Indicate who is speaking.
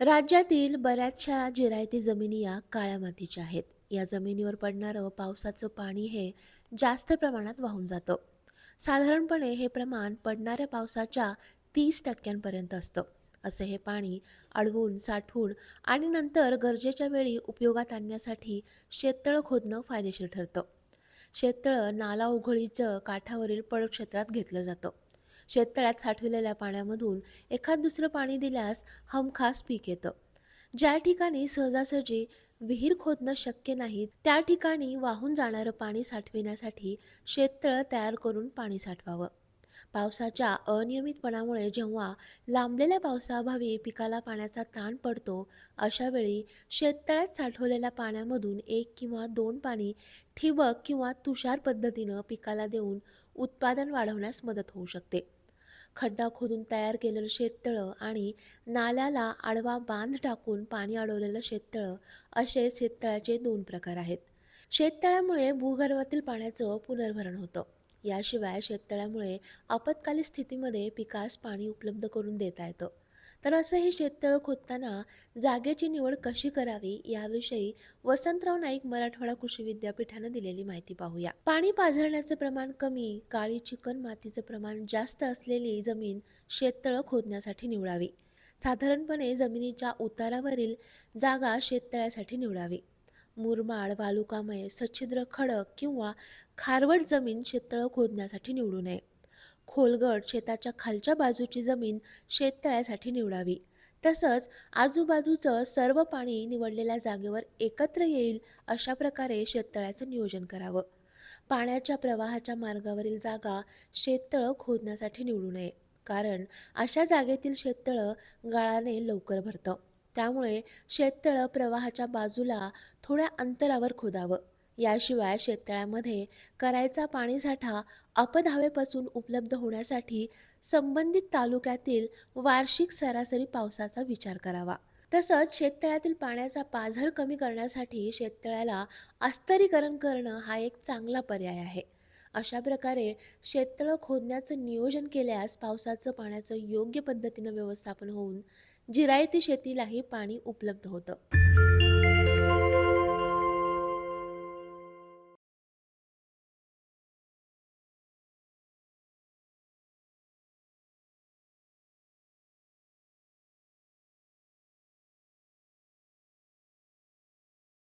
Speaker 1: राज्यातील बऱ्याचशा जिरायती जमिनी या काळ्या मातीच्या आहेत. या जमिनीवर पडणारं पावसाचं पाणी हे जास्त प्रमाणात वाहून जातं. साधारणपणे हे प्रमाण पडणाऱ्या पावसाच्या तीस टक्क्यांपर्यंत असतं. असे हे पाणी अडवून साठवून आणि नंतर गरजेच्या वेळी उपयोगात आणण्यासाठी शेततळं खोदणं फायदेशीर ठरतं. शेततळं नाला उघडीचं काठावरील पळक्षेत्रात घेतलं जातं. शेततळ्यात साठविलेल्या पाण्यामधून एखाद दुसरं पाणी दिल्यास हमखास पीक येतं. ज्या ठिकाणी सहजासहजी विहीर खोदणं शक्य नाही त्या ठिकाणी वाहून जाणारं पाणी साठविण्यासाठी शेततळं तयार करून पाणी साठवावं. पावसाच्या अनियमितपणामुळे जेव्हा लांबलेल्या पावसाअभावी पिकाला पाण्याचा ताण पडतो अशा वेळी शेततळ्यात साठवलेल्या पाण्यामधून एक किंवा दोन पाणी ठिबक किंवा तुषार पद्धतीनं पिकाला देऊन उत्पादन वाढवण्यास मदत होऊ शकते. खड्डा खोदून तयार केलेलं शेततळं आणि नाल्याला आडवा बांध टाकून पाणी अडवलेलं शेततळं असे शेततळ्याचे दोन प्रकार आहेत. शेततळ्यामुळे भूगर्भातील पाण्याचं पुनर्भरण होतं. याशिवाय शेततळ्यामुळे आपत्कालीन स्थितीमध्ये पिकास पाणी उपलब्ध करून देता येतं. तर असं हे शेततळं खोदताना जागेची निवड कशी करावी याविषयी वसंतराव नाईक मराठवाडा कृषी विद्यापीठानं दिलेली माहिती पाहूया. पाणी पाझरण्याचं प्रमाण कमी काळी चिकन मातीचं प्रमाण जास्त असलेली जमीन शेततळं खोदण्यासाठी निवडावी. साधारणपणे जमिनीच्या उतारावरील जागा शेततळ्यासाठी निवडावी. मुरमाड वालुकामय सच्छिद्र खडक किंवा खारवट जमीन शेततळं खोदण्यासाठी निवडू नये. खोलगट शेताच्या खालच्या बाजूची जमीन शेततळ्यासाठी निवडावी. तसंच आजूबाजूचं सर्व पाणी निवडलेल्या जागेवर एकत्र येईल अशा प्रकारे शेततळ्याचं नियोजन करावं. पाण्याच्या प्रवाहाच्या मार्गावरील जागा शेततळं खोदण्यासाठी निवडू नये. कारण अशा जागेतील शेततळं गाळाने लवकर भरतं. त्यामुळे शेततळं प्रवाहाच्या बाजूला थोड्या अंतरावर खोदावं. याशिवाय शेततळ्यामध्ये करायचा पाणीसाठा अपधावेपासून उपलब्ध होण्यासाठी संबंधित तालुक्यातील वार्षिक सरासरी पावसाचा विचार करावा. तसंच शेततळ्यातील पाण्याचा पाझर कमी करण्यासाठी शेततळ्याला अस्तरीकरण करणं हा एक चांगला पर्याय आहे. अशा प्रकारे शेततळं खोदण्याचं नियोजन केल्यास पावसाचं पाण्याचं योग्य पद्धतीनं व्यवस्थापन होऊन जिरायती शेतीलाही पाणी उपलब्ध होतं.